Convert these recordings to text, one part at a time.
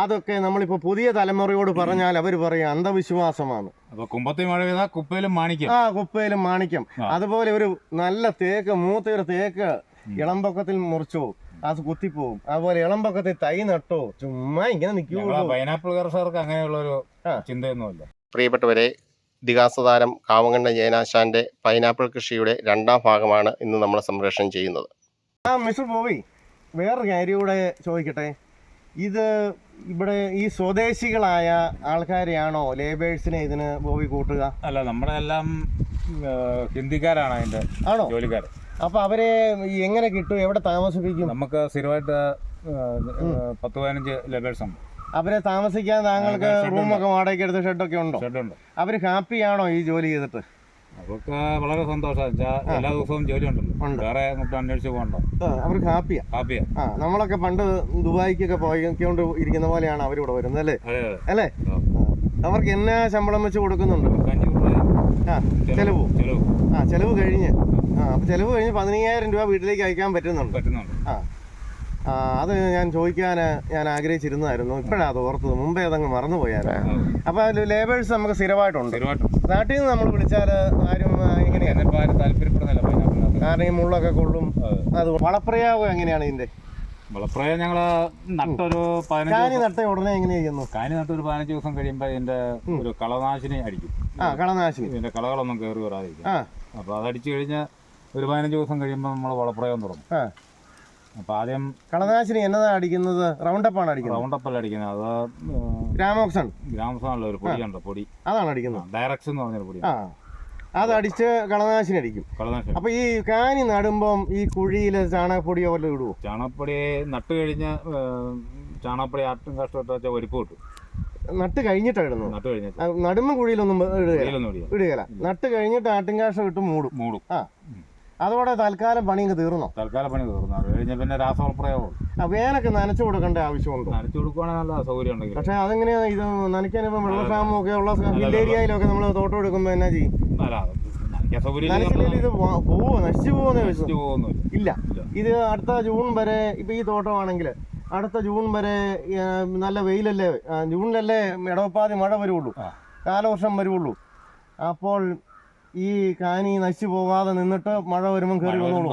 അതൊക്കെ നമ്മളിപ്പോ പുതിയ തലമുറയോട് പറഞ്ഞാൽ അവർ പറയും അന്ധവിശ്വാസമാണ്. അപ്പൊ കുമ്പത്തി മഴ പെയ്താൽ കുപ്പയിലും മാണിക്കും ആ കുപ്പയിലും മാണിക്യം. അതുപോലെ ഒരു നല്ല തേക്ക് മൂത്ത ഒരു തേക്ക് ഇളമ്പൊക്കത്തിൽ മുറിച്ചു അത് കുത്തിപ്പോവും. അതുപോലെ ഇളമ്പൊക്കത്തിൽ തൈ നട്ടോ. ചുമ്മാ ഇങ്ങനെ നിൽക്കുള്ളൂ പൈനാപ്പിൾ കർഷകർക്ക് അങ്ങനെയുള്ള ഒരു. ചിന്തയൊന്നുമില്ല. പ്രിയപ്പെട്ടവരെ ഇതിഹാസതാരം കാവങ്കണ്ണ ജയനാശാന്റെ പൈനാപ്പിൾ കൃഷിയുടെ രണ്ടാം ഭാഗമാണ് ഇന്ന് നമ്മൾ സംപ്രേഷണം ചെയ്യുന്നത്. ആ മിസ്റ്റർ ബോബി വേറൊരു കാര്യം കൂടെ ചോദിക്കട്ടെ? ഇത് ഇവിടെ ഈ സ്വദേശികളായ ആൾക്കാരെയാണോ ലേബേഴ്സിനെ ഇതിന് ബോബി കൂട്ടുക? അല്ല നമ്മുടെ എല്ലാം ഹിന്ദിക്കാരാണ് അതിന്റെ ആണോ? ജോലിക്കാർ അപ്പൊ അവരെ എങ്ങനെ കിട്ടും? എവിടെ താമസിപ്പിക്കും? നമുക്ക് സ്ഥിരമായിട്ട് പത്ത് പതിനഞ്ച് ലേബേഴ്സ് ഉണ്ട്. അവരെ താമസിക്കാൻ താങ്കൾക്ക് റൂമൊക്കെ വാടകയ്ക്ക് എടുത്ത് ഷെഡൊക്കെ ഉണ്ടോ? ഷെഡുണ്ട്. അവർ ഹാപ്പിയാണോ ഈ ജോലി ചെയ്തിട്ട്? അവർക്ക് വളരെ സന്തോഷം വെച്ചാൽ എല്ലാ ദിവസവും ജോലി ഉണ്ടല്ലോ ഉണ്ട്. വേറെ നമുക്ക് അന്വേഷിച്ച് പോകണ്ട? അവർക്ക് ഹാപ്പിയാ. ഹാപ്പിയാ. ആ നമ്മളൊക്കെ പണ്ട് ദുബായിക്കൊക്കെ പോയിക്കൊണ്ട് ഇരിക്കുന്ന പോലെയാണ് അവരിവിടെ വരുന്നത് അല്ലേ? അല്ലേ. അവർക്ക് എന്നാ ശമ്പളം വെച്ച് കൊടുക്കുന്നുണ്ട്? ആ ചെലവ്. ചെലവ്. ആ ചെലവ് കഴിഞ്ഞ്. ആ അപ്പൊ ചെലവ് കഴിഞ്ഞ് പതിനയ്യായിരം രൂപ വീട്ടിലേക്ക് അയക്കാൻ പറ്റുന്നുണ്ട്. പറ്റുന്നുണ്ട്. ആ. അത് ഞാൻ ചോദിക്കാൻ ഞാൻ ആഗ്രഹിച്ചിരുന്നതായിരുന്നു. ഇപ്പോഴാണ് അത് ഓർത്തത്. മുമ്പേ അതങ്ങ് മറന്നുപോയായിരുന്നു അപ്പൊ ലേബേഴ്സ് നമുക്ക് സ്ഥിരമായിട്ടുണ്ട്. സ്ഥിരമായിട്ടും നാട്ടിൽ നിന്ന് നമ്മൾ വിളിച്ചാൽ ആരും എങ്ങനെയാണ് കാരണം ഈ മുള്ളൊക്കെ കൊള്ളും. അതെ. വളപ്രയോഗം എങ്ങനെയാണ് ഇതിന്റെ? വളപ്രയോഗം ഞങ്ങൾ നട്ടൊരു കാനി നട്ട ഉടനെ എങ്ങനെയാ ചെയ്യുന്നു? കാനി നട്ടൊരു പതിനഞ്ച് ദിവസം കഴിയുമ്പോൾ ഇതിന്റെ ഒരു കളനാശിനി അടിക്കും. ആ കളനാശിനി. ഇതിന്റെ കളകളൊന്നും കയറി വരാതിരിക്കും. അപ്പൊ അതടിച്ചു കഴിഞ്ഞ ഒരു പതിനഞ്ച് ദിവസം കഴിയുമ്പോൾ നമ്മൾ വളപ്രയോഗം തുടങ്ങും. അപ്പോൾ ആദ്യം കളനാശിനി എന്നതാ അടിക്കുന്നത്? റൗണ്ടപ്പാണ് അടിക്കുന്നത്. റൗണ്ടപ്പല്ല അടിക്കുന്നത്. അത് ഗ്രാമോക്സൺ ഗ്രാമസാണല്ലോ ഒരു പൊടിയുണ്ട് പൊടി. അതാണ് അടിക്കുന്നത്. ഡയറക്ഷൻ എന്ന് പറഞ്ഞൊരു പൊടി ആ അതടിച്ച് കളനാശിനി അടിക്കും. കളനാശിനി. അപ്പൊ ഈ കാനി നടുമ്പം ഈ കുഴിയിൽ ചാണകപ്പൊടിയോ വല്ലതും ഇടുവോ? ചാണകപ്പൊടി നട്ട് കഴിഞ്ഞ ചാണകപ്പൊടി ആട്ടും കഷ്ടപ്പെട്ട് വെച്ചാൽ ഒരുപ്പ് കിട്ടും. നട്ട് കഴിഞ്ഞിട്ടാണ് ഇടുന്നത്? നട്ട് കഴിഞ്ഞ നടുമ്പ കുഴിയിലൊന്നും ഇടുകയില്ല. ഇടുകയില്ല. നട്ട് കഴിഞ്ഞിട്ട് ആട്ടിൻകാഷം ഇട്ട് മൂടും. മൂടും. ആ. അതോടെ തൽക്കാലം പണി ഇങ്ങ് തീർന്നോ? തൽക്കാലം പണി തീർന്നു. കഴിഞ്ഞ് പിന്നെ രാസവളപ്രയോഗം ആ വേനൊക്കെ നനച്ചു കൊടുക്കേണ്ട ആവശ്യമുണ്ടോ? നനച്ചു കൊടുക്കുവാണെങ്കിൽ നല്ല സൗകര്യം ഉണ്ടെങ്കിൽ. പക്ഷെ അതെങ്ങനെയാ ഇത് നനയ്ക്കാൻ ഇപ്പം വെള്ളക്ഷാമം ഒക്കെ ഉള്ള ഏരിയയിലൊക്കെ നമ്മൾ തോട്ടം എടുക്കുമ്പോൾ എന്നാ ചെയ്യും? ഇത് പോവോ? നശിച്ചു പോവോന്ന് ചോദിച്ചു? ഇല്ല. ഇത് അടുത്ത ജൂൺ വരെ ഇപ്പൊ ഈ തോട്ടമാണെങ്കിൽ അടുത്ത ജൂൺ വരെ നല്ല വെയിലല്ലേ ജൂണിലല്ലേ ഇടവപ്പാതി മഴ വരുള്ളൂ. കാലവർഷം വരുള്ളൂ. അപ്പോൾ ഈ കാനി നശിച്ചു പോകാതെ നിന്നിട്ട് മഴ വരുമ്പോൾ കയറി വന്നോളൂ.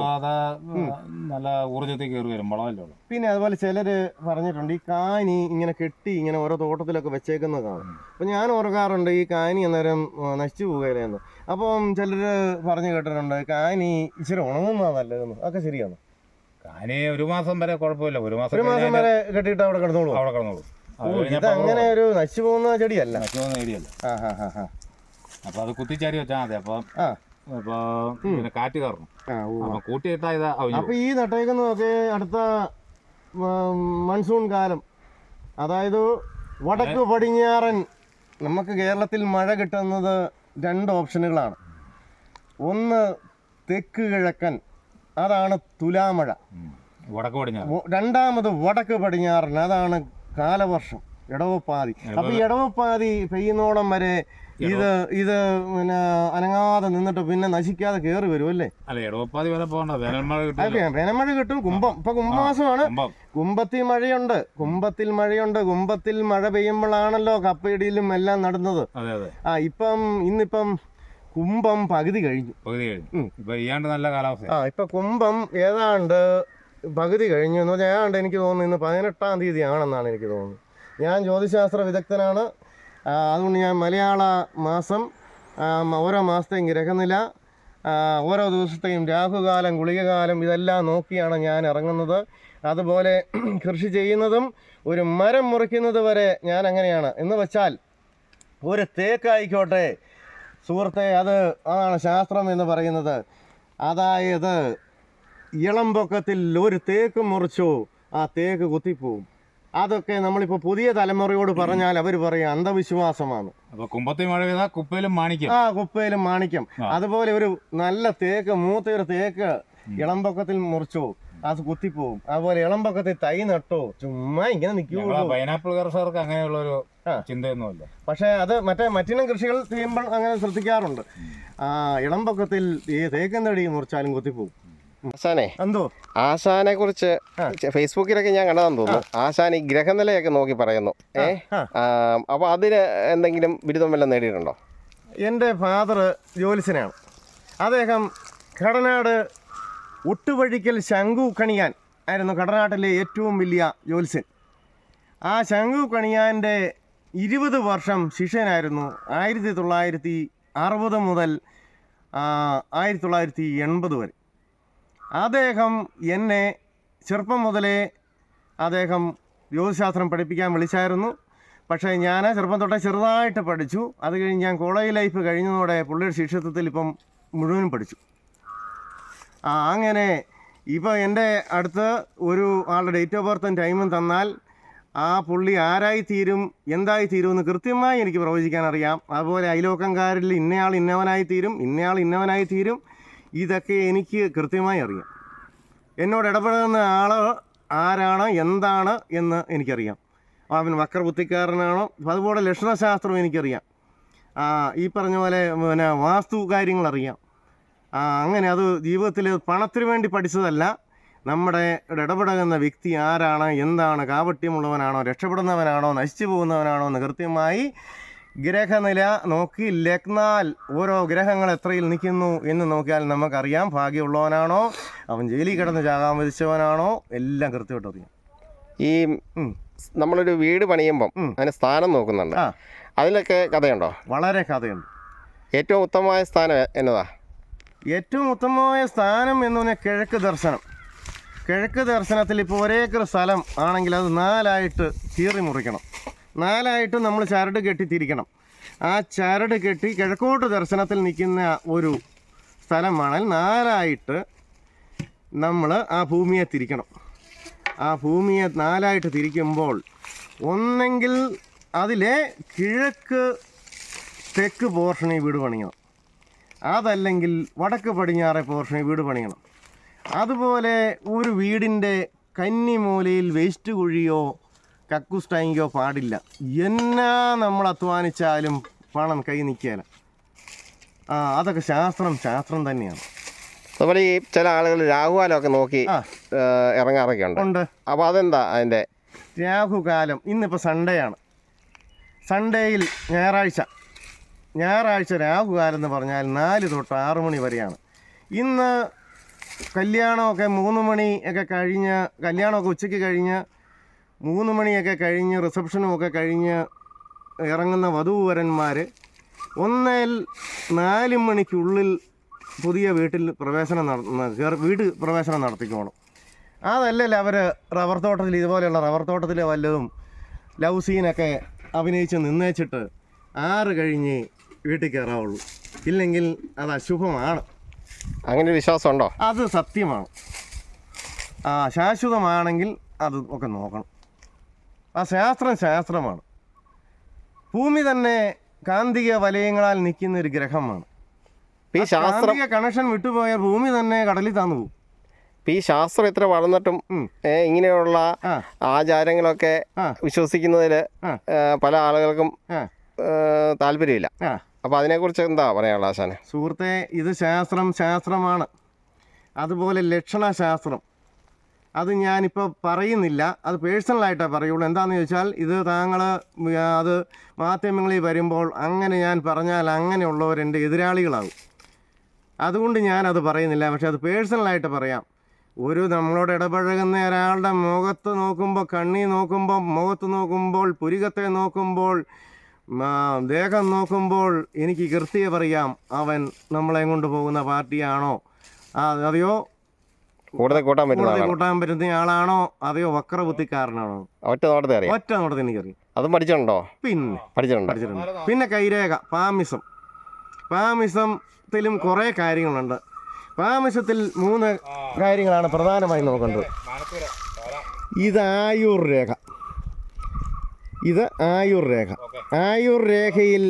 നല്ല ഊർജത്തിൽ കയറി വരും വളമല്ലേ പിന്നെ അതുപോലെ ചിലര് പറഞ്ഞിട്ടുണ്ട് ഈ കാനി ഇങ്ങനെ കെട്ടി ഇങ്ങനെ ഓരോ തോട്ടത്തിലൊക്കെ വെച്ചേക്കുന്നത് കാണും അപ്പൊ ഞാൻ ഓർക്കാറുണ്ട് ഈ കാനി അന്നേരം നശിച്ചു പോവുകയില്ലെന്ന് അപ്പം ചിലര് പറഞ്ഞു കേട്ടിട്ടുണ്ട് കാനി ഇച്ചിരി ഉണങ്ങുന്നതാ നല്ലതെന്ന്. അതൊക്കെ ശരിയാണ്? കാനി ഒരു മാസം വരെ കുഴപ്പമില്ല. ഒരു മാസം ഒരു മാസം വരെ കെട്ടിയിട്ട് അവിടെ കിടന്നോളൂ. അവിടെ കിടന്നോളൂ. ഇത് അങ്ങനെ ഒരു നശിച്ചു പോകുന്ന ചെടിയല്ല. നശിച്ചു പോകുന്ന ചെടിയല്ല. ആ ഹാ ഹാ ഹാ. അപ്പൊ അത് കുത്തിച്ചാരി വെച്ചാൽ മതി. അപ്പൊ അപ്പൊ പിന്നെ കാറ്റ് ഓ അപ്പൊ കൂട്ടിയിട്ടാ ഇതാ അപ്പൊ ഈ നട്ടേക്കുന്നതൊക്കെ അടുത്ത മൺസൂൺ കാലം. അതായത് വടക്ക് പടിഞ്ഞാറൻ നമുക്ക് കേരളത്തിൽ മഴ കിട്ടുന്നത് രണ്ട് ഓപ്ഷനുകളാണ്. ഒന്ന് തെക്ക് കിഴക്കൻ അതാണ് തുലാമഴ. വടക്ക് പടിഞ്ഞാറ് രണ്ടാമത് വടക്ക് പടിഞ്ഞാറൻ അതാണ് കാലവർഷം ഇടവപ്പാതി അപ്പൊ ഈ ഇടവപ്പാതി പെയ്യുന്നോളം വരെ ഇത് ഇത് പിന്നെ അനങ്ങാതെ നിന്നിട്ട് പിന്നെ നശിക്കാതെ കയറി വരും അല്ലേ? അല്ല വരെ പോകണ്ട. വേനൽമഴ കിട്ടും. കുംഭം. ഇപ്പൊ കുംഭമാസമാണ്. കുംഭത്തിൽ മഴയുണ്ട്. കുംഭത്തിൽ മഴയുണ്ട്. കുംഭത്തിൽ മഴ പെയ്യുമ്പോഴാണല്ലോ കപ്പയിടിയിലും എല്ലാം നടന്നത്. ആ ഇപ്പം ഇന്നിപ്പം കുംഭം പകുതി കഴിഞ്ഞു. പകുതി കഴിഞ്ഞു. ഇപ്പൊ നല്ല കാലാവസ്ഥ ആ ഇപ്പൊ കുംഭം ഏതാണ്ട് പകുതി കഴിഞ്ഞു എന്ന് പറഞ്ഞാൽ ഏതാണ്ട് എനിക്ക് തോന്നുന്നു ഇന്ന് പതിനെട്ടാം തീയതി ആണെന്നാണ് എനിക്ക് തോന്നുന്നത്. ഞാൻ ജ്യോതിശാസ്ത്ര വിദഗ്ധനാണ്. അതുകൊണ്ട് ഞാൻ മലയാള മാസം ഓരോ മാസത്തെയും ഗ്രഹനില ഓരോ ദിവസത്തെയും രാഹുകാലം ഗുളികകാലം ഇതെല്ലാം നോക്കിയാണ് ഞാൻ ഇറങ്ങുന്നത്. അതുപോലെ കൃഷി ചെയ്യുന്നതും ഒരു മരം മുറിക്കുന്നത് വരെ ഞാൻ അങ്ങനെയാണ്. എന്ന് വെച്ചാൽ ഒരു തേക്കായിക്കോട്ടെ സുഹൃത്തെ അത് അതാണ് ശാസ്ത്രം എന്ന് പറയുന്നത്. അതായത് ഇളം പൊക്കത്തിൽ ഒരു തേക്ക് മുറിച്ചു ആ തേക്ക് കുത്തിപ്പോവും. അതൊക്കെ നമ്മളിപ്പോ പുതിയ തലമുറയോട് പറഞ്ഞാൽ അവർ പറയും അന്ധവിശ്വാസമാണ്. അപ്പോൾ കുമ്പത്തി മഴ പെയ്താൽ കുപ്പയിലും മാണിക്കും ആ കുപ്പയിലും മാണിക്യം. അതുപോലെ ഒരു നല്ല തേക്ക് മൂത്ത ഒരു തേക്ക് ഇളംപൊക്കത്തിൽ മുറിച്ചോ അത് കുത്തിപ്പോവും. അതുപോലെ ഇളംപൊക്കത്തിൽ തൈ നട്ടോ. ചുമ്മാ ഇങ്ങനെ നിൽക്കുള്ളൂ പൈനാപ്പിൾ കർഷകർക്ക് അങ്ങനെയുള്ള ഒരു. ചിന്തയൊന്നുമില്ല. പക്ഷേ അത് മറ്റേ മറ്റിനം കൃഷികൾ ചെയ്യുമ്പോൾ അങ്ങനെ ശ്രദ്ധിക്കാറുണ്ട്. ആ ഇളംപൊക്കത്തിൽ ഈ തേക്കൻ തടി മുറിച്ചാലും കുത്തിപ്പോവും. ആശാനെ എന്തോ? ആശാനെ കുറിച്ച്. ഫേസ്ബുക്കിലൊക്കെ ഞാൻ കണ്ടതെന്ന് തോന്നുന്നു. ആശാൻ ഈ ഗ്രഹനിലയൊക്കെ നോക്കി പറയുന്നു. ഏ? അപ്പൊ അപ്പോൾ അതിന് എന്തെങ്കിലും ബിരുദം വല്ലതും നേടിയിട്ടുണ്ടോ? എന്റെ ഫാദർ ജോലിസനാണ് അദ്ദേഹം കടനാട് ഒട്ടുവഴിക്കൽ ശംഖു കണിയാൻ ആയിരുന്നു കടനാട്ടിലെ ഏറ്റവും വലിയ ജോത്സ്യൻ ആ ശംഖു കണിയാന്റെ ഇരുപത് വർഷം ശിഷ്യനായിരുന്നു ആയിരത്തി തൊള്ളായിരത്തി അറുപത് മുതൽ ആയിരത്തി തൊള്ളായിരത്തി എൺപത് വരെ. അദ്ദേഹം എന്നെ ചെറുപ്പം മുതലേ അദ്ദേഹം ജ്യോതിശാസ്ത്രം പഠിപ്പിക്കാൻ വിളിച്ചായിരുന്നു. പക്ഷേ ഞാൻ ചെറുപ്പം തൊട്ടേ ചെറുതായിട്ട് പഠിച്ചു. അത് കഴിഞ്ഞ് ഞാൻ കോളേജ് ലൈഫ് കഴിഞ്ഞതോടെ പുള്ളിയുടെ ശിക്ഷത്വത്തിൽ ഇപ്പം മുഴുവനും പഠിച്ചു. ആ അങ്ങനെ ഇപ്പോൾ എന്റെ അടുത്ത് ഒരു ആളുടെ ഡേറ്റ് ഓഫ് ബർത്തും ടൈമും തന്നാൽ ആ പുള്ളി ആരായി തീരും എന്തായി തീരും എന്ന് കൃത്യമായി എനിക്ക് പ്രവചിക്കാൻ അറിയാം. അതുപോലെ അയലോക്കംകാരിൽ ഇന്നയാൾ ഇന്നവനായി തീരും ഇന്നയാൾ ഇന്നവനായി തീരും ഇതൊക്കെ എനിക്ക് കൃത്യമായി അറിയാം. എന്നോട് ഇടപെടുന്ന ആൾ ആരാണ് എന്താണ് എന്ന് എനിക്കറിയാം. അവൻ വക്രബുദ്ധിക്കാരനാണോ അതുപോലെ ലക്ഷണശാസ്ത്രം എനിക്കറിയാം. ഈ പറഞ്ഞ പോലെ പിന്നെ വാസ്തു കാര്യങ്ങളറിയാം. അങ്ങനെ അത് ജീവിതത്തിൽ പണത്തിന് വേണ്ടി പഠിച്ചതല്ല. നമ്മുടെ ഇടപെടുന്ന വ്യക്തി ആരാണ് എന്താണ് കാപട്യമുള്ളവനാണോ രക്ഷപ്പെടുന്നവനാണോ നശിച്ചു പോകുന്നവനാണോ എന്ന് കൃത്യമായി ഗ്രഹനില നോക്കി ലഗ്നാൽ ഓരോ ഗ്രഹങ്ങൾ എത്രയിൽ നിൽക്കുന്നു എന്ന് നോക്കിയാൽ നമുക്കറിയാം. ഭാഗ്യമുള്ളവനാണോ? അവൻ ജയിലിൽ കിടന്ന് ചാകാൻ വിധിച്ചവനാണോ? എല്ലാം കൃത്യമായിട്ട് അറിയാം. ഈ. നമ്മളൊരു വീട് പണിയുമ്പം. അതിന് സ്ഥാനം നോക്കുന്നുണ്ട്. അതിലൊക്കെ കഥയുണ്ടോ? വളരെ കഥയുണ്ട്. ഏറ്റവും ഉത്തമമായ സ്ഥാനം എന്നതാ? ഏറ്റവും ഉത്തമമായ സ്ഥാനം എന്ന് പറഞ്ഞാൽ കിഴക്ക് ദർശനം. കിഴക്ക് ദർശനത്തിൽ ഇപ്പോൾ ഒരേക്കർ സ്ഥലം ആണെങ്കിൽ അത് നാലായിട്ട് കീറി മുറിക്കണം. നാലായിട്ട് നമ്മൾ ചരട് കെട്ടിത്തിരിക്കണം ആ ചരട് കെട്ടി കിഴക്കോട്ട് ദർശനത്തിൽ നിൽക്കുന്ന ഒരു സ്ഥലമാണെങ്കിൽ നാലായിട്ട് നമ്മൾ ആ ഭൂമിയെ തിരിക്കണം. ആ ഭൂമിയെ നാലായിട്ട് തിരിക്കുമ്പോൾ ഒന്നെങ്കിൽ അതിലെ കിഴക്ക് തെക്ക് പോർഷനിൽ വീട് പണിയണം. അതല്ലെങ്കിൽ വടക്ക് പടിഞ്ഞാറെ പോർഷനിൽ വീട് പണിയണം. അതുപോലെ ഒരു വീടിന്റെ കന്നിമൂലയിൽ വേസ്റ്റ് കുഴിയോ കക്കൂസ് ടാങ്കിയോ പാടില്ല. എന്നാ നമ്മൾ അധ്വാനിച്ചാലും പണം കൈ നിൽക്കുകയില്ല ആ അതൊക്കെ ശാസ്ത്രം ശാസ്ത്രം തന്നെയാണ്. അതുപോലെ ഈ ചില ആളുകൾ രാഹുകാലമൊക്കെ നോക്കി ഇറങ്ങാറൊക്കെ ഉണ്ട്. ഉണ്ട്. അപ്പോൾ അതെന്താ അതിന്റെ രാഹുകാലം ഇന്നിപ്പോൾ സൺഡേ ആണ്. സൺഡേയിൽ ഞായറാഴ്ച. ഞായറാഴ്ച രാഹുകാലം എന്ന് പറഞ്ഞാൽ നാല് തൊട്ട് ആറ് മണി വരെയാണ്. ഇന്ന് കല്യാണമൊക്കെ മൂന്ന് മണി ഒക്കെ കഴിഞ്ഞ് കല്യാണമൊക്കെ ഉച്ചയ്ക്ക് കഴിഞ്ഞ് മൂന്ന് മണിയൊക്കെ കഴിഞ്ഞ് റിസപ്ഷനും ഒക്കെ കഴിഞ്ഞ് ഇറങ്ങുന്ന വധൂവരന്മാർ ഒന്നേൽ നാല് മണിക്കുള്ളിൽ പുതിയ വീട്ടിൽ പ്രവേശനം നട വീട് പ്രവേശനം നടത്തിക്കോണം. അതല്ലല്ലോ അവർ റബ്ബർ തോട്ടത്തിൽ ഇതുപോലെയുള്ള റബ്ബർ തോട്ടത്തിൽ വല്ലതും ലവ് സീനൊക്കെ അഭിനയിച്ച് നിന്നേച്ചിട്ട് ആറ് കഴിഞ്ഞ് വീട്ടിൽ കയറാവുള്ളൂ ഇല്ലെങ്കിൽ അത് അശുഭമാണ്. അങ്ങനെ വിശ്വാസമുണ്ടോ? വിശ്വാസം ഉണ്ടോ അത് സത്യമാണ്. ആ ശാശ്വതമാണെങ്കിൽ അത് ഒക്കെ നോക്കണം. ആ ശാസ്ത്രം ശാസ്ത്രമാണ്. ഭൂമി തന്നെ കാന്തിക വലയങ്ങളാൽ നിൽക്കുന്ന ഒരു ഗ്രഹമാണ്. ഈ ശാസ്ത്രം കണക്ഷൻ വിട്ടുപോയ ഭൂമി തന്നെ കടലിൽ താന്നു പോകും. ഇപ്പം ഈ ശാസ്ത്രം ഇത്ര വളർന്നിട്ടും ഇങ്ങനെയുള്ള ആചാരങ്ങളൊക്കെ വിശ്വസിക്കുന്നതിൽ പല ആളുകൾക്കും താല്പര്യമില്ല. അപ്പോൾ അതിനെക്കുറിച്ച് എന്താ പറയാനുള്ള ആശാനെ? സുഹൃത്തെ ഇത് ശാസ്ത്രം ശാസ്ത്രമാണ്. അതുപോലെ ലക്ഷണശാസ്ത്രം. അത് ഞാനിപ്പോൾ പറയുന്നില്ല. അത് പേഴ്സണലായിട്ടേ പറയുള്ളൂ. എന്താണെന്ന് ചോദിച്ചാൽ ഇത് താങ്കൾ അത് മാധ്യമങ്ങളിൽ വരുമ്പോൾ അങ്ങനെ ഞാൻ പറഞ്ഞാൽ അങ്ങനെയുള്ളവർ എന്റെ എതിരാളികളാകും. അതുകൊണ്ട് ഞാനത് പറയുന്നില്ല. പക്ഷെ അത് പേഴ്സണലായിട്ട് പറയാം. ഒരു നമ്മളോട് ഇടപഴകുന്ന ഒരാളുടെ മുഖത്ത് നോക്കുമ്പോൾ കണ്ണി നോക്കുമ്പോൾ മുഖത്ത് നോക്കുമ്പോൾ പുരികത്തെ നോക്കുമ്പോൾ ദേഹം നോക്കുമ്പോൾ എനിക്ക് കൃത്യ പറയാം അവൻ നമ്മളെ കൊണ്ട് പോകുന്ന പാർട്ടിയാണോ? അതെയോ? കൂടുതൽ കൂട്ടാൻ പറ്റുന്ന കൂടുതൽ കൂട്ടാൻ പറ്റുന്ന ആളാണോ? അതെയോ വക്രബുദ്ധിക്കാരനാണോ ഒറ്റ നോട്ടത്തെ അറിയാം. ഒറ്റ നോട്ടത്തിൽ എനിക്കറിയാം. അതും പഠിച്ചിട്ടുണ്ടോ? പിന്നെ. പഠിച്ചിട്ടുണ്ടോ? പഠിച്ചിട്ടുണ്ട്. പിന്നെ കൈരേഖ പാമിസം. പാമിസത്തിലും കുറേ കാര്യങ്ങളുണ്ട്. പാമിസത്തിൽ മൂന്ന് കാര്യങ്ങളാണ് പ്രധാനമായും നോക്കേണ്ടത് ഇത് ആയുർ രേഖ ഇത് ആയുർ രേഖ ആയുർ രേഖയിൽ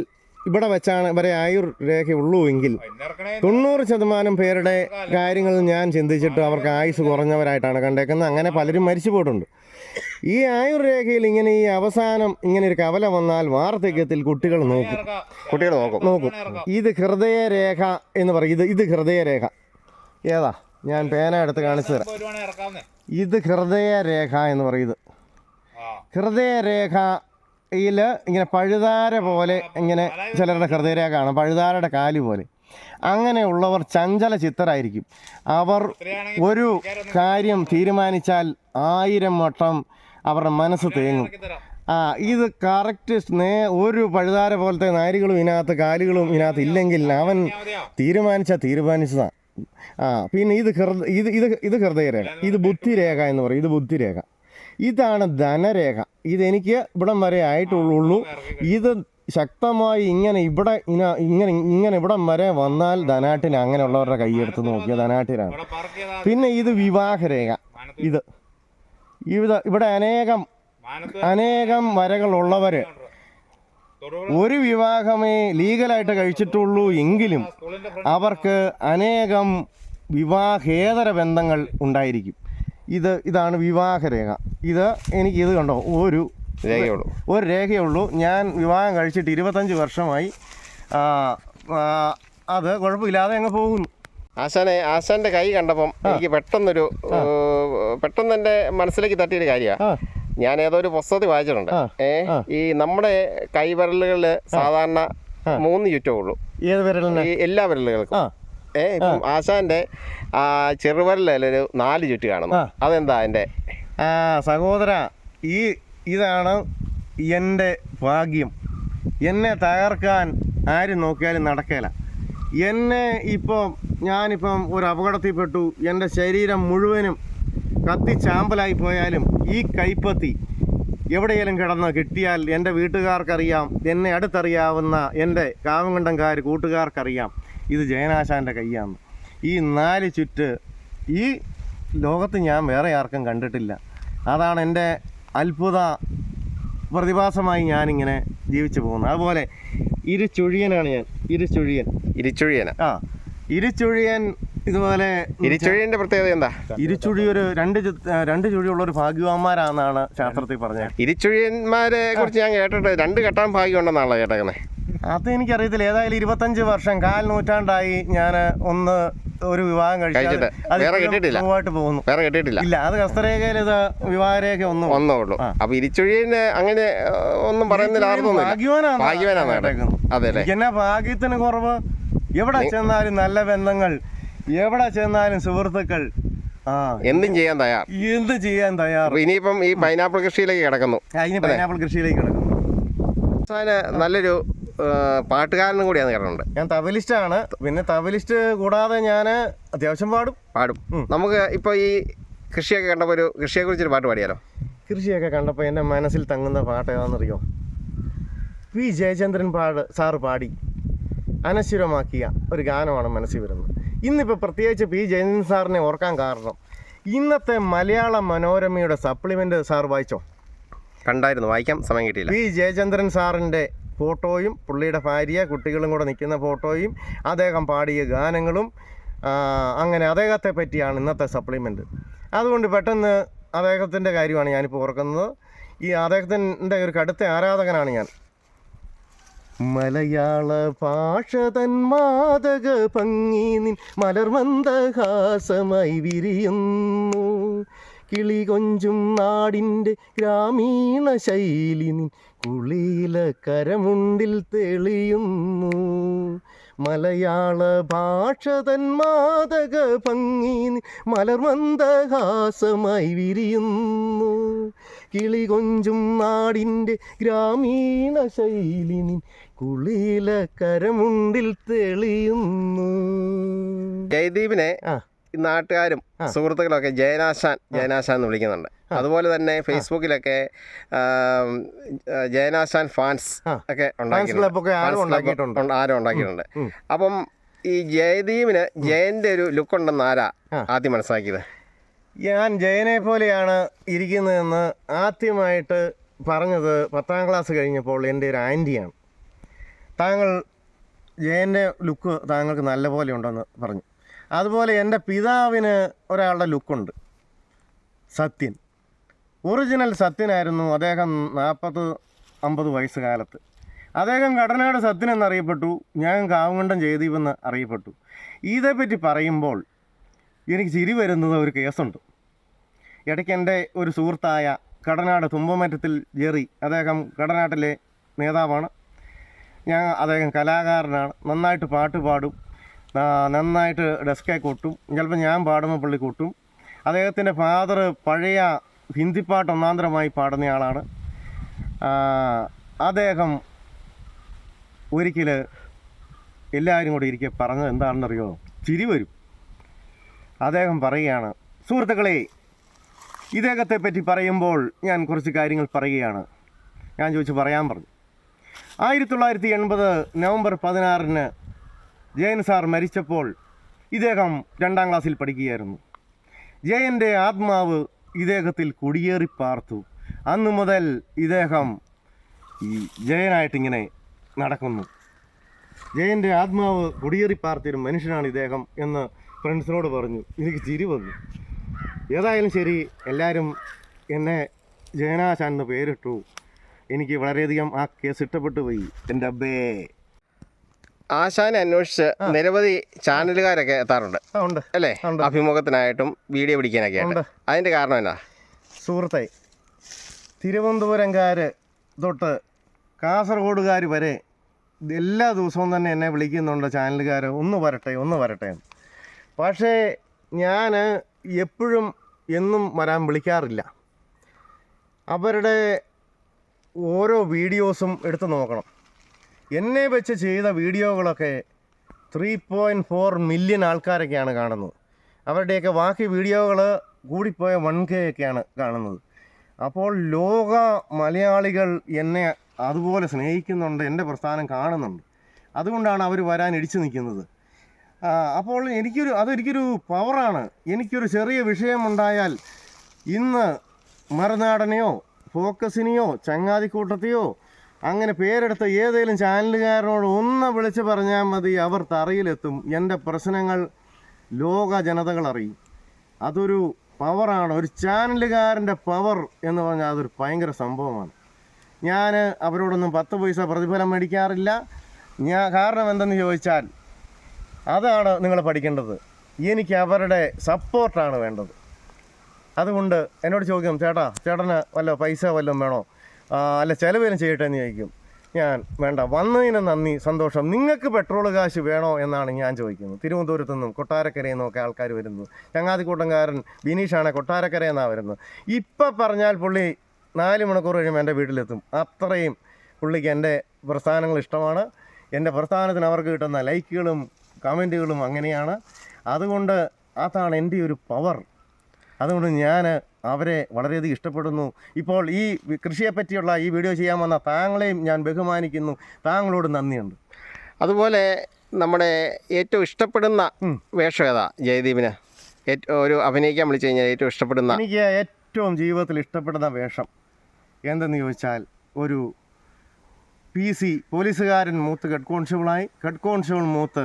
ഇവിടെ വെച്ചാണ് ഇവരെ ആയുർ രേഖ ഉള്ളൂ എങ്കിൽ തൊണ്ണൂറ് ശതമാനം പേരുടെ കാര്യങ്ങൾ ഞാൻ ചിന്തിച്ചിട്ട് അവർക്ക് ആയുസ് കുറഞ്ഞവരായിട്ടാണ് കണ്ടേക്കുന്നത്. അങ്ങനെ പലരും മരിച്ചു പോയിട്ടുണ്ട്. ഈ ആയുർ രേഖയിൽ ഇങ്ങനെ ഈ അവസാനം ഇങ്ങനെ ഒരു കവല വന്നാൽ വാർദ്ധക്യത്തിൽ കുട്ടികൾ നോക്കും. കുട്ടികൾ നോക്കും. നോക്കും. ഇത് ഹൃദയരേഖ എന്ന് പറയും. ഇത് ഇത് ഹൃദയരേഖ ഏതാ? ഞാൻ പേന എടുത്ത് കാണിച്ചു തരാം. ഇത് ഹൃദയരേഖ എന്ന് പറയുന്നത് ആ. ഹൃദയരേഖയിൽ ഇങ്ങനെ പഴുതാര പോലെ ഇങ്ങനെ ചിലരുടെ ഹൃദയരേഖ കാണാം. പഴുതാരയുടെ കാൽ പോലെ. അങ്ങനെയുള്ളവർ ചഞ്ചല ചിത്തരായിരിക്കും അവർ ഒരു കാര്യം തീരുമാനിച്ചാൽ ആയിരം വട്ടം അവരുടെ മനസ്സ് തേങ്ങും. ആ ഇത് കറക്റ്റ് നേ ഒരു പഴുതാര പോലത്തെ നാരികളും ഇതിനകത്ത് കാലുകളും ഇതിനകത്ത് ഇല്ലെങ്കിൽ അവൻ തീരുമാനിച്ച തീരുമാനിച്ചതാണ് ആ പിന്നെ ഇത് ഹൃദ ഇത് ഇത് ഇത് ഹൃദയരേഖ. ഇത് ബുദ്ധിരേഖ എന്ന് പറയും. ഇത് ബുദ്ധിരേഖ. ഇതാണ് ധനരേഖ. ഇതെനിക്ക് ഇവിടം വരെ ആയിട്ടുള്ളൂ ഇത് ശക്തമായി ഇങ്ങനെ ഇവിടെ ഇങ്ങനെ ഇങ്ങനെ ഇവിടം വരെ വന്നാൽ ധനാട്ടിന് അങ്ങനെയുള്ളവരുടെ കൈയെടുത്ത് നോക്കിയ ധനാട്ടിനാണ്. ഇവിടെ പിന്നെ ഇത് വിവാഹരേഖ. ഇത് ഇത് ഇവിടെ അനേകം അനേകം വരകളുള്ളവർ ഒരു വിവാഹമേ ലീഗലായിട്ട് കഴിച്ചിട്ടുള്ളൂ എങ്കിലും അവർക്ക് അനേകം വിവാഹേതര ബന്ധങ്ങൾ ഉണ്ടായിരിക്കും. ഇത് ഇതാണ് വിവാഹരേഖ ഇത് എനിക്ക് ഇത് കണ്ടോ? ഒരു രേഖയുള്ളൂ. ഒരു രേഖയുള്ളൂ. ഞാൻ വിവാഹം കഴിച്ചിട്ട് ഇരുപത്തഞ്ച് വർഷമായി. അത് കുഴപ്പമില്ലാതെ അങ്ങ് പോകുന്നു. ആശാനെ ആശാന്റെ കൈ കണ്ടപ്പം എനിക്ക് പെട്ടെന്നൊരു പെട്ടെന്ന് എന്റെ മനസ്സിലേക്ക് തട്ടിയൊരു കാര്യമാണ് ഞാൻ ഏതോ ഒരു പുസ്തകത്തിൽ വായിച്ചിട്ടുണ്ട്. ഏ ഈ നമ്മുടെ കൈവിരലുകളിൽ സാധാരണ മൂന്ന് ചുറ്റമുള്ളൂ എല്ലാ വിരലുകൾക്കും. ആശാന്റെ ആ ചെറുവിരലൊരു നാല് ചുറ്റ് കാണുന്നു. അതെന്താ എന്റെ ആ സഹോദര ഈ ഇതാണ് എന്റെ ഭാഗ്യം. എന്നെ തകർക്കാൻ ആര് നോക്കിയാലും നടക്കേല. എന്നെ ഇപ്പം ഞാനിപ്പം ഒരു അപകടത്തിൽപ്പെട്ടു. എന്റെ ശരീരം മുഴുവനും കത്തിച്ചാമ്പലായി പോയാലും ഈ കൈപ്പത്തി എവിടെയെങ്കിലും കിടന്ന് കിട്ടിയാൽ എന്റെ വീട്ടുകാർക്കറിയാം. എന്നെ അടുത്തറിയാവുന്ന എന്റെ കാവങ്കണ്ടംകാർ കൂട്ടുകാർക്കറിയാം. ഇത് ജയനാശാന്റെ കൈയാണ്. ഈ നാല് ചുറ്റ് ഈ ലോകത്ത് ഞാൻ വേറെ ആർക്കും കണ്ടിട്ടില്ല. അതാണ് എന്റെ അത്ഭുത പ്രതിഭാസമായി ഞാനിങ്ങനെ ജീവിച്ചു പോകുന്നത്. അതുപോലെ ഇരുചുഴിയനാണ് ഞാൻ. ഇരുചുഴിയൻ ഇരുചുഴിയൻ ആ ഇരുചുഴിയൻ ഇതുപോലെ ഇരുചുഴിയന്റെ പ്രത്യേകത എന്താ? ഇരുചുഴി ഒരു രണ്ട് രണ്ട് ചുഴിയുള്ള ഒരു ഭാഗ്യവാന്മാരാണെന്നാണ് ശാസ്ത്രത്തിൽ പറഞ്ഞത്. ഇരുചുഴിയന്മാരെ കുറിച്ച് ഞാൻ കേട്ടിട്ട് രണ്ട് കെട്ടാൻ ഭാഗ്യമുണ്ടെന്നാണല്ലോ കേട്ടേക്കുന്നത് അത് എനിക്കറിയത്തില്ല ഏതായാലും ഇരുപത്തഞ്ച് വർഷം കാൽ നൂറ്റാണ്ടായി ഞാൻ ഒന്ന് ഒരു വിവാഹം കഴിച്ചിട്ട്. വേറെ കെട്ടിട്ടില്ല പോകുന്നു. വേറെ കെട്ടിട്ടില്ല ഇല്ല അത് ഹസ്തരേഖയിൽ ഇത് വിവാഹരേഖ ഒന്നും ഒന്നേ ഉള്ളൂ അപ്പൊ ഇരിച്ചുഴിയന് അങ്ങനെ ഒന്നും പറയുന്നില്ല ഭാഗ്യവാനാണ് ഭാഗ്യവാനാണ് അതെ എന്നാ ഭാഗ്യത്തിന് കുറവ്. എവിടെ ചെന്നാലും നല്ല ബന്ധങ്ങൾ. എവിടെ ചെന്നാലും സുഹൃത്തുക്കൾ. ആ. എന്തും ചെയ്യാൻ തയ്യാർ. എന്ത് ചെയ്യാൻ തയ്യാർ? ഇനിയിപ്പം ഈ പൈനാപ്പിൾ കൃഷിയിലേക്ക് കിടക്കുന്നു. പൈനാപ്പിൾ കൃഷിയിലേക്ക് കിടക്കുന്നു. അവസാന നല്ലൊരു പാട്ടുകാരനും കൂടിയാണ് കേട്ടിട്ടുണ്ട്. ഞാൻ തബലിസ്റ്റാണ്. പിന്നെ തബലിസ്റ്റ് കൂടാതെ ഞാൻ അത്യാവശ്യം പാടും. പാടും. നമുക്ക് ഇപ്പൊ ഈ കൃഷിയൊക്കെ കണ്ടപ്പോൾ ഒരു കൃഷിയെ കുറിച്ചൊരു പാട്ട് പാടിയാലോ? കൃഷിയൊക്കെ കണ്ടപ്പോൾ എന്റെ മനസ്സിൽ തങ്ങുന്ന പാട്ട് ഏതാണെന്നറിയോ? വി ജയചന്ദ്രൻ പാട് സാറ് പാടി. അനശ്വരമാക്കിയ ഒരു ഗാനമാണ് മനസ്സിൽ വരുന്നത്. ഇന്നിപ്പോൾ പ്രത്യേകിച്ച് പി ജയചന്ദ്രൻ സാറിനെ ഓർക്കാൻ കാരണം ഇന്നത്തെ മലയാള മനോരമയുടെ സപ്ലിമെന്റ് സാർ വായിച്ചോ? കണ്ടായിരുന്നു. വായിക്കാം സമയം കിട്ടിയില്ല. പി ജയചന്ദ്രൻ സാറിന്റെ ഫോട്ടോയും പുള്ളിയുടെ ഭാര്യ കുട്ടികളും കൂടെ നിൽക്കുന്ന ഫോട്ടോയും അദ്ദേഹം പാടിയ ഗാനങ്ങളും അങ്ങനെ അദ്ദേഹത്തെ പറ്റിയാണ് ഇന്നത്തെ സപ്ലിമെന്റ് അതുകൊണ്ട് പെട്ടെന്ന് അദ്ദേഹത്തിന്റെ കാര്യമാണ് ഞാനിപ്പോൾ ഓർക്കുന്നത്. ഈ അദ്ദേഹത്തിന്റെ ഒരു കടുത്ത ആരാധകനാണ് ഞാൻ. മലയാള ഭാഷ തൻ മാതക ഭംഗി നിൻ മലർമന്ദഹാസമായി വിരിയുന്നു. കിളി കൊഞ്ചും നാടിന്റെ ഗ്രാമീണ ശൈലി നിൻ കുളിയില കരമുണ്ടിൽ തെളിയുന്നു. മലയാള ഭാഷ തൻ മാതക ഭംഗി മലർമന്ദഹാസമായി വിരിയുന്നു. കിളി കൊഞ്ചും നാടിന്റെ ഗ്രാമീണ ശൈലിനിൻ കുളിയില കരമുണ്ടിൽ തെളിയുന്നു. ജയദീപിനെ നാട്ടുകാരും. സുഹൃത്തുക്കളൊക്കെ ജയനാശാൻ ജയനാശാൻ എന്ന് വിളിക്കുന്നുണ്ട്. അതുപോലെ തന്നെ ഫേസ്ബുക്കിലൊക്കെ ജയനാശാൻ ഫാൻസ്. ഒക്കെ ഉണ്ടാക്കിയിട്ടുണ്ട്. ആരും ഉണ്ടാക്കിയിട്ടുണ്ട്. അപ്പം ഈ ജയദീപിന് ജയന്റെ ഒരു ലുക്ക് ഉണ്ടെന്ന് ആരാ ആദ്യം മനസ്സിലാക്കിയത്? ഞാൻ ജയനെ പോലെയാണ് ഇരിക്കുന്നതെന്ന് ആദ്യമായിട്ട് പറഞ്ഞത് പത്താം ക്ലാസ് കഴിഞ്ഞപ്പോൾ എന്റെ ഒരു ആന്റിയാണ്. താങ്കൾ ജയന്റെ ലുക്ക് താങ്കൾക്ക് നല്ല പോലെ ഉണ്ടെന്ന് പറഞ്ഞു. അതുപോലെ എന്റെ പിതാവിന് ഒരാളുടെ ലുക്കുണ്ട്. സത്യൻ. ഒറിജിനൽ സത്യനായിരുന്നു അദ്ദേഹം നാൽപ്പത് അമ്പത് വയസ്സ് കാലത്ത്. അദ്ദേഹം കടനാട് സത്യൻ എന്നറിയപ്പെട്ടു ഞാൻ കാവുങ്കണ്ടം ജയദീപെന്ന് അറിയപ്പെട്ടു. ഇതേപ്പറ്റി പറയുമ്പോൾ എനിക്ക് ചിരി വരുന്നത് ഒരു കേസുണ്ട്. ഇടയ്ക്ക് എന്റെ ഒരു സുഹൃത്തായ കടനാട് തുമ്പമറ്റത്തിൽ ജെറി അദ്ദേഹം കടനാട്ടിലെ നേതാവാണ്. ഞാൻ അദ്ദേഹം കലാകാരനാണ്. നന്നായിട്ട് പാട്ട് പാടും. നന്നായിട്ട് ഡെസ്കെ കൊട്ടും. ചിലപ്പോൾ ഞാൻ പാടുമ്പോൾ പുള്ളി കൊട്ടും. അദ്ദേഹത്തിന്റെ ഫാദർ പഴയ ഹിന്ദി പാട്ട് ഒന്നാന്തരമായി പാടുന്നയാളാണ് അദ്ദേഹം ഒരിക്കൽ എല്ലാവരും കൂടി ഇരിക്കെ പറഞ്ഞത് എന്താണെന്നറിയോ? ചിരി വരും. അദ്ദേഹം പറയുകയാണ് സുഹൃത്തുക്കളെ ഇദ്ദേഹത്തെ പറ്റി പറയുമ്പോൾ ഞാൻ കുറച്ച് കാര്യങ്ങൾ പറയുകയാണ്. ഞാൻ ചോദിച്ചു പറയാൻ പറഞ്ഞു. ആയിരത്തി തൊള്ളായിരത്തി എൺപത് നവംബർ പതിനാറിന് ജയൻ സാർ മരിച്ചപ്പോൾ ഇദ്ദേഹം രണ്ടാം ക്ലാസ്സിൽ പഠിക്കുകയായിരുന്നു. ജയന്റെ ആത്മാവ് ഇദ്ദേഹത്തിൽ കുടിയേറി പാർത്തു. അന്നു മുതൽ ഇദ്ദേഹം ഈ ജയനായിട്ടിങ്ങനെ നടക്കുന്നു. ജയന്റെ ആത്മാവ് കുടിയേറി പാർത്തിയൊരു മനുഷ്യനാണ് ഇദ്ദേഹം എന്ന് ഫ്രണ്ട്സിനോട് പറഞ്ഞു. എനിക്ക് ചിരി വന്നു. ഏതായാലും ശരി എല്ലാവരും എന്നെ ജയനാശാൻ എന്ന് പേരിട്ടു. എനിക്ക് വളരെയധികം ആ കേസ് ഇഷ്ടപ്പെട്ടു പോയി. എന്റെ അബ്ബേ. ആശാനെ അന്വേഷിച്ച് നിരവധി ചാനലുകാരൊക്കെ എത്താറുണ്ട്. ഉണ്ട്. അല്ലേ? അഭിമുഖത്തിനായിട്ടും വീഡിയോ പിടിക്കാനൊക്കെ ആയിട്ട്. അതിന്റെ കാരണം എന്നാ സുഹൃത്തെ തിരുവനന്തപുരംകാർ തൊട്ട് കാസർഗോഡുകാർ വരെ എല്ലാ ദിവസവും തന്നെ എന്നെ വിളിക്കുന്നുണ്ട് ചാനലുകാർ ഒന്ന് വരട്ടെ ഒന്ന് വരട്ടെ. പക്ഷേ ഞാൻ എപ്പോഴും എന്നും വരാൻ വിളിക്കാറില്ല. അവരുടെ ഓരോ വീഡിയോസും എടുത്തു നോക്കണം. എന്നെ വെച്ച് ചെയ്ത വീഡിയോകളൊക്കെ ത്രീ പോയിന്റ് ഫോർ മില്യൺ ആൾക്കാരൊക്കെയാണ് കാണുന്നത്. അവരുടെയൊക്കെ ബാക്കി വീഡിയോകൾ കൂടിപ്പോയ വൺ കെ ഒക്കെയാണ് കാണുന്നത്. അപ്പോൾ ലോക മലയാളികൾ എന്നെ അതുപോലെ സ്നേഹിക്കുന്നുണ്ട് എന്റെ പ്രസ്ഥാനം കാണുന്നുണ്ട്. അതുകൊണ്ടാണ് അവർ വരാൻ ഇടിച്ചു നിൽക്കുന്നത്. അപ്പോൾ എനിക്കൊരു അതെനിക്കൊരു പവറാണ് എനിക്കൊരു ചെറിയ വിഷയമുണ്ടായാൽ ഇന്ന് മറുനാടനെയോ ഫോക്കസിനെയോ ചങ്ങാതിക്കൂട്ടത്തെയോ അങ്ങനെ പേരെടുത്ത ഏതെങ്കിലും ചാനലുകാരനോട് ഒന്ന് വിളിച്ച് പറഞ്ഞാൽ മതി. അവർ തറയിലെത്തും. എന്റെ പ്രശ്നങ്ങൾ ലോക ജനതകൾ അറിയും. അതൊരു പവറാണ് ഒരു ചാനലുകാരന്റെ പവർ എന്ന് പറഞ്ഞാൽ അതൊരു ഭയങ്കര സംഭവമാണ്. ഞാൻ അവരോടൊന്നും പത്ത് പൈസ പ്രതിഫലം മേടിക്കാറില്ല. ഞാൻ കാരണം എന്തെന്ന് ചോദിച്ചാൽ അതാണ് നിങ്ങൾ പഠിക്കേണ്ടത്. എനിക്ക് അവരുടെ സപ്പോർട്ടാണ് വേണ്ടത്. അതുകൊണ്ട് എന്നോട് ചോദിക്കും ചേട്ടാ ചേട്ടന് വല്ല പൈസ വല്ലതും വേണോ? അല്ല ചിലവേലും ചെയ്യട്ടെ എന്ന് ചോദിക്കും. ഞാൻ വേണ്ട വന്നതിന് നന്ദി സന്തോഷം. നിങ്ങൾക്ക് പെട്രോൾ കാശ് വേണോ എന്നാണ് ഞാൻ ചോദിക്കുന്നത്. തിരുവനന്തപുരത്തു നിന്നും കൊട്ടാരക്കരയിൽ നിന്നൊക്കെ ആൾക്കാർ വരുന്നത് ചങ്ങാതിക്കൂട്ടംകാരൻ ബിനീഷാണ് കൊട്ടാരക്കരയിൽ നിന്നാണ് വരുന്നത്. ഇപ്പം പറഞ്ഞാൽ പുള്ളി നാല് മണിക്കൂർ കഴിയുമ്പോൾ എന്റെ വീട്ടിലെത്തും. അത്രയും പുള്ളിക്ക് എന്റെ പ്രസ്ഥാനങ്ങൾ ഇഷ്ടമാണ്. എന്റെ പ്രസ്ഥാനത്തിന് അവർക്ക് കിട്ടുന്ന ലൈക്കുകളും കമന്റുകളും അങ്ങനെയാണ്. അതുകൊണ്ട് അതാണ് എന്റെ ഒരു പവർ. അതുകൊണ്ട് ഞാൻ അവരെ വളരെയധികം ഇഷ്ടപ്പെടുന്നു. ഇപ്പോൾ ഈ കൃഷിയെ കൃഷിയെപ്പറ്റിയുള്ള ഈ വീഡിയോ ചെയ്യാൻ വന്ന താങ്കളെയും ഞാൻ ബഹുമാനിക്കുന്നു. താങ്കളോട് നന്ദിയുണ്ട്. അതുപോലെ നമ്മുടെ ഏറ്റവും ഇഷ്ടപ്പെടുന്ന. വേഷം ഏതാ ജയദീപിന്? ഏറ്റവും ഒരു അഭിനയിക്കാൻ വിളിച്ചു കഴിഞ്ഞാൽ ഏറ്റവും ഇഷ്ടപ്പെടുന്ന എനിക്ക് ഏറ്റവും ജീവിതത്തിൽ ഇഷ്ടപ്പെടുന്ന വേഷം എന്തെന്ന് ചോദിച്ചാൽ ഒരു പി സി പോലീസുകാരൻ മൂത്ത് ഹെഡ് കോൺസ്റ്റബിളായി ഹെഡ് കോൺസ്റ്റബിൾ മൂത്ത്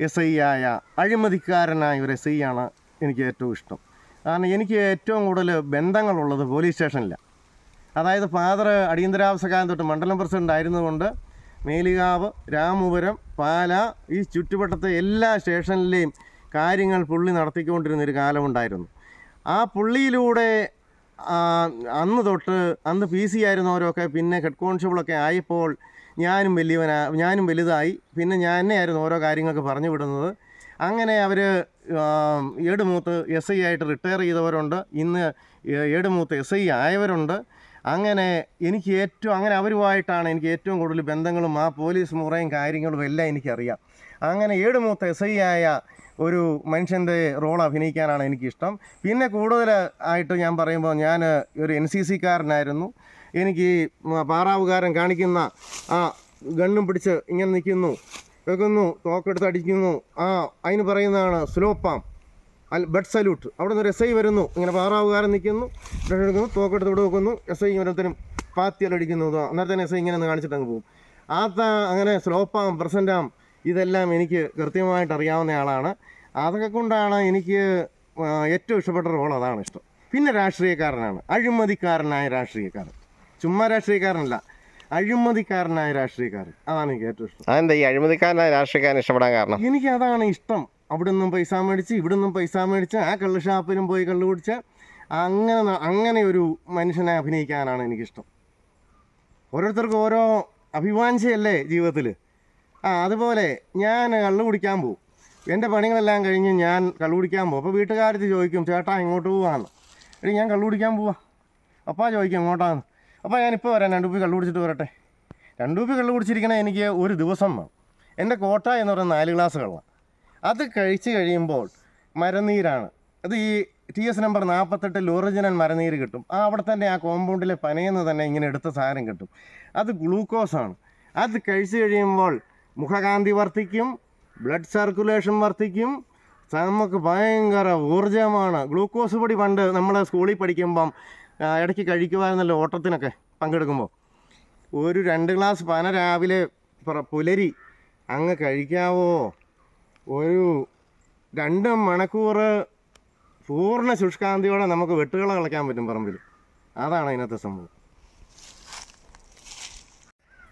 എസ് ഐ ആയ അഴിമതിക്കാരനായ ഒരു എസ് ഐ ആണ് എനിക്ക് ഏറ്റവും ഇഷ്ടം. കാരണം എനിക്ക് ഏറ്റവും കൂടുതൽ ബന്ധങ്ങളുള്ളത് പോലീസ് സ്റ്റേഷനിലാണ് അതായത് ഫാദർ അടിയന്തരാവസ്ഥക്കാലം തൊട്ട് മണ്ഡലം പ്രസിഡന്റ് ആയിരുന്നുകൊണ്ട് മേലികാവ് രാമപുരം പാല ഈ ചുറ്റുവട്ടത്തെ എല്ലാ സ്റ്റേഷനിലെയും കാര്യങ്ങൾ പുള്ളി നടത്തിക്കൊണ്ടിരുന്നൊരു കാലമുണ്ടായിരുന്നു ആ പുള്ളിയിലൂടെ അന്ന് തൊട്ട് അന്ന് പി സി ആയിരുന്നവരൊക്കെ പിന്നെ ഹെഡ് കോൺസ്റ്റബിളൊക്കെ ആയപ്പോൾ ഞാനും വലിയവനാ ഞാനും വലുതായി. പിന്നെ ഞാൻ തന്നെയായിരുന്നു ഓരോ കാര്യങ്ങൾക്ക് പറഞ്ഞു വിടുന്നത്. അങ്ങനെ അവർ ഏടുമൂത്ത് എസ് ഐ ആയിട്ട് റിട്ടയർ ചെയ്തവരുണ്ട്. ഇന്ന് ഏടുമൂത്ത് എസ് ഐ ആയവരുണ്ട്. അങ്ങനെ എനിക്ക് ഏറ്റവും അങ്ങനെ അവരുമായിട്ടാണ് എനിക്ക് ഏറ്റവും കൂടുതൽ ബന്ധങ്ങളും ആ പോലീസ് മുറയും കാര്യങ്ങളും എല്ലാം എനിക്കറിയാം. അങ്ങനെ ഏടുമൂത്ത് എസ് ഐ ആയ ഒരു മനുഷ്യന്റെ റോൾ അഭിനയിക്കാനാണ് എനിക്കിഷ്ടം. പിന്നെ കൂടുതൽ ആയിട്ട് ഞാൻ പറയുമ്പോൾ ഞാൻ ഒരു എൻ സി സിക്കാരനായിരുന്നു എനിക്ക് പാറാവുകാരൻ കാണിക്കുന്ന ആ ഗണ്ണും പിടിച്ച് ഇങ്ങനെ നിൽക്കുന്നു. വെക്കുന്നു തോക്കെടുത്ത് അടിക്കുന്നു. ആ അതിന് പറയുന്നതാണ് സ്ലോപ്പാം. അൽ ബഡ് സല്യൂട്ട്. അവിടെ നിന്ന് ഒരു എസ് ഐ വരുന്നു. ഇങ്ങനെ പാറാവുകാരൻ നിൽക്കുന്നു. എടുക്കുന്നു തോക്കെടുത്ത് ഇവിടെ വെക്കുന്നു. എസ് ഐ ഓരോരുത്തരും പാത്തിയാലടിക്കുന്നു അന്നേരം തന്നെ എസ് ഐ ഇങ്ങനെ ഒന്ന് കാണിച്ചിട്ട് അങ്ങ് പോകും. ആ അങ്ങനെ സ്ലോപ്പാം പ്രസന്റാം ഇതെല്ലാം എനിക്ക് കൃത്യമായിട്ട് അറിയാവുന്ന ആളാണ്. അതൊക്കെ കൊണ്ടാണ് എനിക്ക് ഏറ്റവും ഇഷ്ടപ്പെട്ട റോൾ അതാണ് ഇഷ്ടം. പിന്നെ രാഷ്ട്രീയക്കാരനാണ്. അഴിമതിക്കാരനായ രാഷ്ട്രീയക്കാരൻ. ചുമ്മാ രാഷ്ട്രീയക്കാരനല്ല. അഴിമതിക്കാരനായ രാഷ്ട്രീയക്കാരൻ. അതാണ് എനിക്ക് ഏറ്റവും ഇഷ്ടം. അതെന്താ ഈ അഴിമതിക്കാരനായ രാഷ്ട്രീയക്കാരൻ ഇഷ്ടപ്പെടാൻ കാരണം? എനിക്ക് അതാണ് ഇഷ്ടം. അവിടെ നിന്നും പൈസ മേടിച്ച് ഇവിടെ നിന്നും പൈസ മേടിച്ച് ആ കള്ള് ഷാപ്പിലും പോയി കള്ള് കുടിച്ച് അങ്ങനെ അങ്ങനെ ഒരു മനുഷ്യനെ അഭിനയിക്കാനാണ് എനിക്കിഷ്ടം. ഓരോരുത്തർക്കും ഓരോ അഭിവാഞ്ചയല്ലേ ജീവിതത്തിൽ ആ അതുപോലെ ഞാൻ കള്ളു കുടിക്കാൻ പോകും എന്റെ പണികളെല്ലാം കഴിഞ്ഞ് ഞാൻ കള്ളു കുടിക്കാൻ പോകും അപ്പോൾ വീട്ടുകാരത്ത് ചോദിക്കും ചേട്ടാ ഇങ്ങോട്ട് പോവാന്ന്. എടി ഞാൻ കള്ളു കുടിക്കാൻ പോവാ. അപ്പാ ചോദിക്കും എങ്ങോട്ടാന്ന് അപ്പോൾ ഞാനിപ്പോൾ വരാം. രണ്ട് കുപ്പി കള്ളു കുടിച്ചിട്ട് വരട്ടെ. രണ്ട് കുപ്പി കള്ളു കുടിച്ചിരിക്കണേ എനിക്ക് ഒരു ദിവസം വേണം. എന്റെ കോട്ട എന്ന് പറയുന്ന നാല് ഗ്ലാസ് കള്ളാണ് അത് കഴിച്ച് കഴിയുമ്പോൾ മരനീരാണ്. അത് ഈ ടി എസ് നമ്പർ നാൽപ്പത്തെട്ടിൽ ഒറിജിനൽ മരനീര് കിട്ടും. ആ അവിടെ തന്നെ ആ കോമ്പൗണ്ടിലെ പനയെന്ന് തന്നെ ഇങ്ങനെ എടുത്ത സാധനം കിട്ടും. അത് ഗ്ലൂക്കോസാണ് അത് കഴിച്ച് കഴിയുമ്പോൾ മുഖകാന്തി വർദ്ധിക്കും ബ്ലഡ് സർക്കുലേഷൻ വർദ്ധിക്കും. നമുക്ക് ഭയങ്കര ഊർജമാണ്. ഗ്ലൂക്കോസ് പൊടി പണ്ട് നമ്മൾ സ്കൂളിൽ പഠിക്കുമ്പം ഇടയ്ക്ക് കഴിക്കുമായിരുന്നല്ലോ ഓട്ടത്തിനൊക്കെ പങ്കെടുക്കുമ്പോൾ ഒരു രണ്ട് ഗ്ലാസ് പന രാവിലെ പുലരി അങ്ങ് കഴിക്കാവോ? ഒരു രണ്ട് മണിക്കൂർ പൂർണ ശുഷ്കാന്തിയോടെ നമുക്ക് വെട്ടുകള കളിക്കാൻ പറ്റും പറമ്പിൽ അതാണ് അതിനകത്തെ സംഭവം.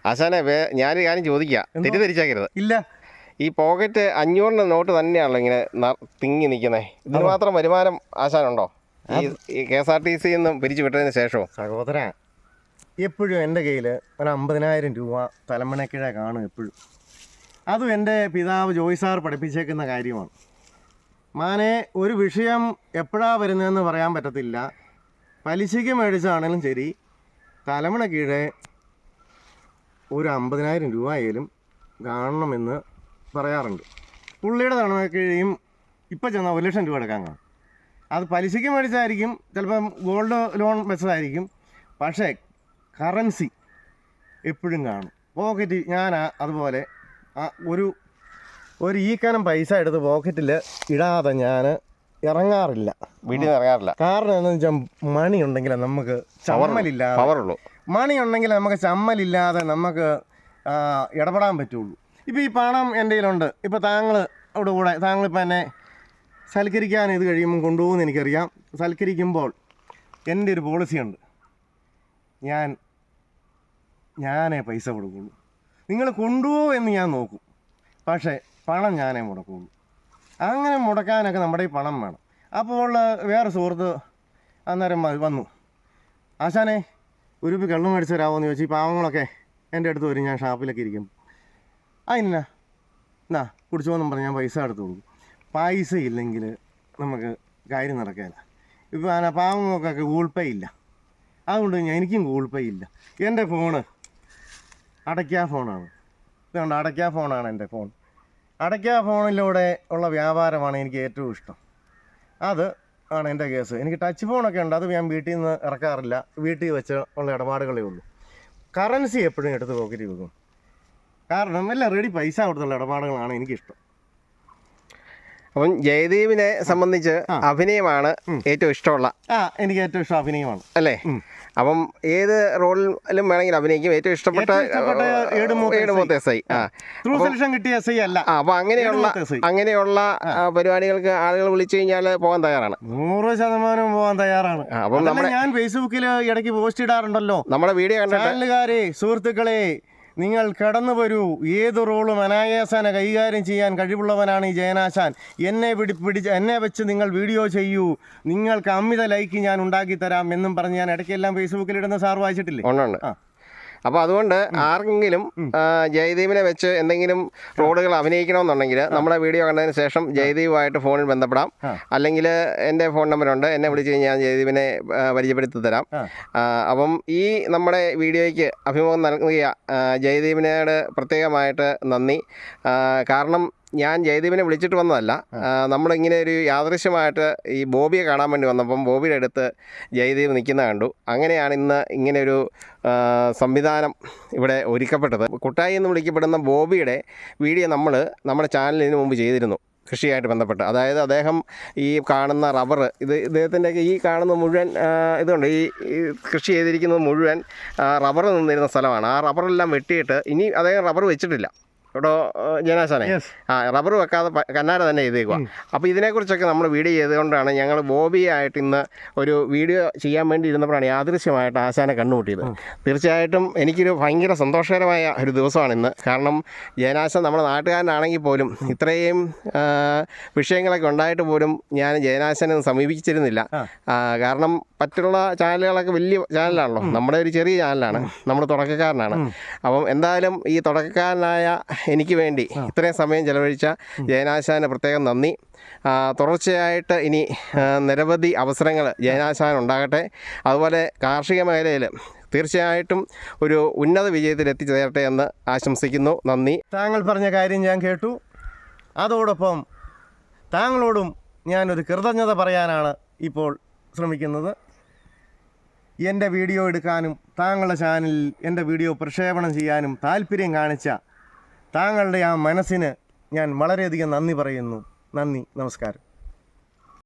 ആശാനെ വേ ഞാൻ കാര്യം ചോദിക്കാം. എന്തോ? തെറ്റിദ്ധരിച്ചേക്കരുത്. ഇല്ല. ഈ പോക്കറ്റ് അഞ്ഞൂറിന്റെ നോട്ട് തന്നെയാണല്ലോ ഇങ്ങനെ തിങ്ങി നിൽക്കുന്നത് ഇതിന് മാത്രം വരുമാനം ആശാനുണ്ടോ? ഈ K S R T C നിന്നും പിരിച്ചു വിട്ടതിന് ശേഷമോ സഹോദര എപ്പോഴും എന്റെ കയ്യിൽ ഒരു അമ്പതിനായിരം രൂപ തലമണക്കിഴ കാണും എപ്പോഴും. അതും എന്റെ പിതാവ് ജോയ് സാർ പഠിപ്പിച്ചേക്കുന്ന കാര്യമാണ്. മാനെ ഒരു വിഷയം എപ്പോഴാണ് വരുന്നതെന്ന് പറയാൻ പറ്റത്തില്ല. പലിശയ്ക്ക് മേടിച്ചാണെങ്കിലും ശരി. തലമുണ കീഴെ ഒരു അമ്പതിനായിരം രൂപ ആയാലും കാണണമെന്ന് പറയാറുണ്ട്. പുള്ളിയുടെ തലമുണ കീഴയും ഇപ്പം ചെന്നാൽ ഒരു ലക്ഷം രൂപ എടുക്കാൻ കാണും. അത് പലിശയ്ക്ക് മേടിച്ചായിരിക്കും ചിലപ്പം ഗോൾഡ് ലോൺ വെച്ചതായിരിക്കും. പക്ഷേ കറൻസി എപ്പോഴും കാണും. പോക്കറ്റ് ഞാൻ അതുപോലെ ആ ഒരു ഒരു ഈ കനം പൈസ എടുത്ത് പോക്കറ്റിൽ ഇടാതെ ഞാൻ ഇറങ്ങാറില്ല. വീട്ടിൽ ഇറങ്ങാറില്ല. കാരണം എന്താണെന്ന് വെച്ചാൽ മണി ഉണ്ടെങ്കിൽ നമുക്ക് ചമ്മലില്ലാതെ പവറുള്ളൂ മണി ഉണ്ടെങ്കിൽ നമുക്ക് ചമ്മലില്ലാതെ നമുക്ക് ഇടപെടാൻ പറ്റുള്ളൂ. ഇപ്പോൾ ഈ പണം എന്റെ കയ്യിലുണ്ട്. ഇപ്പോൾ താങ്കൾ അവിടെ കൂടെ താങ്കളിപ്പോൾ എന്നെ സൽക്കരിക്കാൻ ഇത് കഴിയുമ്പോൾ കൊണ്ടുപോകുമെന്ന് എനിക്കറിയാം. സൽക്കരിക്കുമ്പോൾ എന്റെ ഒരു പോളിസിയുണ്ട് ഞാൻ ഞാനേ പൈസ കൊടുക്കുള്ളൂ. നിങ്ങൾ കൊണ്ടുപോകുമോ എന്ന് ഞാൻ നോക്കും. പക്ഷേ പണം ഞാനേ മുടക്കുള്ളൂ. അങ്ങനെ മുടക്കാനൊക്കെ നമ്മുടെ ഈ പണം വേണം. അപ്പോൾ വേറെ സുഹൃത്ത് അന്നേരം വന്നു. ആശാനെ ഒരു കള്ളു മേടിച്ച് തരാമോ എന്ന് ചോദിച്ചു ഈ പാവങ്ങളൊക്കെ എന്റെ അടുത്ത് വരും. ഞാൻ ഷാപ്പിലൊക്കെ ഇരിക്കും. അതിനാ എന്നാ കുടിച്ചോന്നും പറഞ്ഞ് ഞാൻ പൈസ എടുത്ത് കൊടുക്കും. പൈസ ഇല്ലെങ്കിൽ നമുക്ക് കാര്യം നടക്കില്ല ഇപ്പോൾ ആ പാവങ്ങൾക്കൊക്കെ ഗൂഗിൾ പേ ഇല്ല. അതുകൊണ്ട് ഞാൻ എനിക്കും ഗൂഗിൾ പേ ഇല്ല. എന്റെ ഫോണ് അടയ്ക്കാ ഫോണാണ്. ഇതുകൊണ്ട് അടയ്ക്കാ ഫോണാണ് എന്റെ ഫോൺ. അടയ്ക്കാ ഫോണിലൂടെ ഉള്ള വ്യാപാരമാണ് എനിക്ക് ഏറ്റവും ഇഷ്ടം. അത് ആണ് എന്റെ കേസ്. എനിക്ക് ടച്ച് ഫോണൊക്കെ ഉണ്ട്. അത് ഞാൻ വീട്ടിൽ നിന്ന് ഇറക്കാറില്ല. വീട്ടിൽ വെച്ച് ഉള്ള ഇടപാടുകളേ ഉള്ളൂ. കറൻസി എപ്പോഴും എടുത്ത് പോക്കറ്റ് വെക്കും. കാരണം എല്ലാം റെഡി പൈസ കൊടുത്തുള്ള ഇടപാടുകളാണ് എനിക്കിഷ്ടം. അപ്പം ജയദീപിനെ സംബന്ധിച്ച് അഭിനയമാണ് ഏറ്റവും ഇഷ്ടമുള്ള. എനിക്ക് ഏറ്റവും ഇഷ്ടം അഭിനയമാണ്. അല്ലേ? അപ്പം ഏത് റോളിലും വേണമെങ്കിൽ അഭിനയിക്കും. ഏറ്റവും ഇഷ്ടപ്പെട്ട ഏടുമൂത്ത എസ് ഐ. കിട്ടിയ എസ് ഐ അല്ല. അപ്പൊ അങ്ങനെയുള്ള അങ്ങനെയുള്ള പരിപാടികൾക്ക് ആളുകൾ വിളിച്ചു കഴിഞ്ഞാൽ പോകാൻ തയ്യാറാണ്. നൂറ് ശതമാനം പോകാൻ തയ്യാറാണ്. അപ്പം ഞാൻ ഫേസ്ബുക്കിൽ ഇടയ്ക്ക് പോസ്റ്റ് ഇടാറുണ്ടല്ലോ. നമ്മുടെ വീഡിയോ കണ്ടാലുകാരെ സുഹൃത്തുക്കളെ നിങ്ങൾ കടന്നു വരൂ. ഏത് റോളും അനായാസന കൈകാര്യം ചെയ്യാൻ കഴിവുള്ളവനാണ് ഈ ജയനാശാൻ. എന്നെ പിടി പിടിച്ച് എന്നെ വെച്ച് നിങ്ങൾ വീഡിയോ ചെയ്യൂ. നിങ്ങൾക്ക് അമിത ലൈക്ക് ഞാൻ ഉണ്ടാക്കി തരാം എന്നും പറഞ്ഞ് ഞാൻ ഇടയ്ക്കെല്ലാം ഫേസ്ബുക്കിൽ ഇടുന്ന സാർ വായിച്ചിട്ടില്ലേ? ഉണ്ട്. ആ. അപ്പോൾ അതുകൊണ്ട് ആർക്കെങ്കിലും ജയദീപിനെ വെച്ച് എന്തെങ്കിലും റോളുകൾ അഭിനയിക്കണമെന്നുണ്ടെങ്കിൽ നമ്മുടെ വീഡിയോ കണ്ടതിന് ശേഷം ജയദീപുമായിട്ട് ഫോണിൽ ബന്ധപ്പെടാം. അല്ലെങ്കിൽ എന്റെ ഫോൺ നമ്പറുണ്ട്. എന്നെ വിളിച്ച് കഴിഞ്ഞാൽ ഞാൻ ജയദീപിനെ പരിചയപ്പെടുത്തി തരാം. അപ്പം ഈ നമ്മുടെ വീഡിയോയ്ക്ക് അഭിമുഖം നൽകിയ ജയദീപിനോട് പ്രത്യേകമായിട്ട് നന്ദി. കാരണം ഞാൻ ജയദീപിനെ വിളിച്ചിട്ട് വന്നതല്ല. നമ്മളിങ്ങനെ ഒരു യാദൃശ്യമായിട്ട് ഈ ബോബിയെ കാണാൻ വേണ്ടി വന്നപ്പം ബോബിയുടെ അടുത്ത് ജയദീപ് നിൽക്കുന്ന കണ്ടു. അങ്ങനെയാണ് ഇന്ന് ഇങ്ങനെ ഒരു സംവിധാനം ഇവിടെ ഒരുക്കപ്പെട്ടത്. കുട്ടായി എന്ന് വിളിക്കപ്പെടുന്ന ബോബിയുടെ വീഡിയോ നമ്മൾ നമ്മുടെ ചാനലിന് മുമ്പ് ചെയ്തിരുന്നു കൃഷിയായിട്ട് ബന്ധപ്പെട്ട്. അതായത് അദ്ദേഹം ഈ കാണുന്ന റബ്ബർ ഇത് ഇദ്ദേഹത്തിന്റെ ഈ കാണുന്ന മുഴുവൻ ഇതുണ്ട്. ഈ ഈ കൃഷി ചെയ്തിരിക്കുന്നത് മുഴുവൻ റബ്ബർ നിന്നിരുന്ന സ്ഥലമാണ്. ആ റബ്ബറെല്ലാം വെട്ടിയിട്ട് ഇനി അദ്ദേഹം റബ്ബർ വെച്ചിട്ടില്ല. കേട്ടോ ജനാശാനെ Yes. ആ റബ്ബർ വെക്കാതെ കണ്ണാര കന്നാര തന്നെ ചെയ്തേക്കുക അപ്പോൾ ഇതിനെക്കുറിച്ചൊക്കെ നമ്മൾ വീഡിയോ ചെയ്തുകൊണ്ടാണ് ഞങ്ങൾ ബോബിയായിട്ട് ഇന്ന് ഒരു വീഡിയോ ചെയ്യാൻ വേണ്ടി ഇരുന്നപ്പോഴാണ് യാദൃശ്യമായിട്ട് ആശാനെ കണ്ടുമുട്ടിയത് തീർച്ചയായിട്ടും എനിക്കൊരു ഭയങ്കര സന്തോഷകരമായ ഒരു ദിവസമാണ് ഇന്ന്. കാരണം ജയനാശൻ നമ്മുടെ നാട്ടുകാരനാണെങ്കിൽ പോലും ഇത്രയും വിഷയങ്ങളൊക്കെ ഉണ്ടായിട്ട് പോലും ഞാൻ ജയനാശനെ സമീപിച്ചിരുന്നില്ല. കാരണം മറ്റുള്ള ചാനലുകളൊക്കെ വലിയ ചാനലാണല്ലോ. നമ്മുടെ ഒരു ചെറിയ ചാനലാണ്. നമ്മൾ തുടക്കക്കാരനാണ്. അപ്പം എന്തായാലും ഈ തുടക്കക്കാരനായ എനിക്ക് വേണ്ടി ഇത്രയും സമയം ചെലവഴിച്ച ജയനാശാന് പ്രത്യേകം നന്ദി. തുടർച്ചയായിട്ട് ഇനി നിരവധി അവസരങ്ങൾ ജയനാശാൻ ഉണ്ടാകട്ടെ. അതുപോലെ കാർഷിക മേഖലയിൽ തീർച്ചയായിട്ടും ഒരു ഉന്നത വിജയത്തിൽ എത്തിച്ചേരട്ടെ എന്ന് ആശംസിക്കുന്നു. നന്ദി. താങ്കൾ പറഞ്ഞ കാര്യം ഞാൻ കേട്ടു. അതോടൊപ്പം താങ്കളോടും ഞാനൊരു കൃതജ്ഞത പറയാനാണ് ഇപ്പോൾ ശ്രമിക്കുന്നത്. എന്റെ വീഡിയോ എടുക്കാനും താങ്കളുടെ ചാനലിൽ എന്റെ വീഡിയോ പ്രക്ഷേപണം ചെയ്യാനും താല്പര്യം കാണിച്ച താങ്കളുടെ ആ മനസ്സിന് ഞാൻ വളരെയധികം നന്ദി പറയുന്നു. നന്ദി. നമസ്കാരം.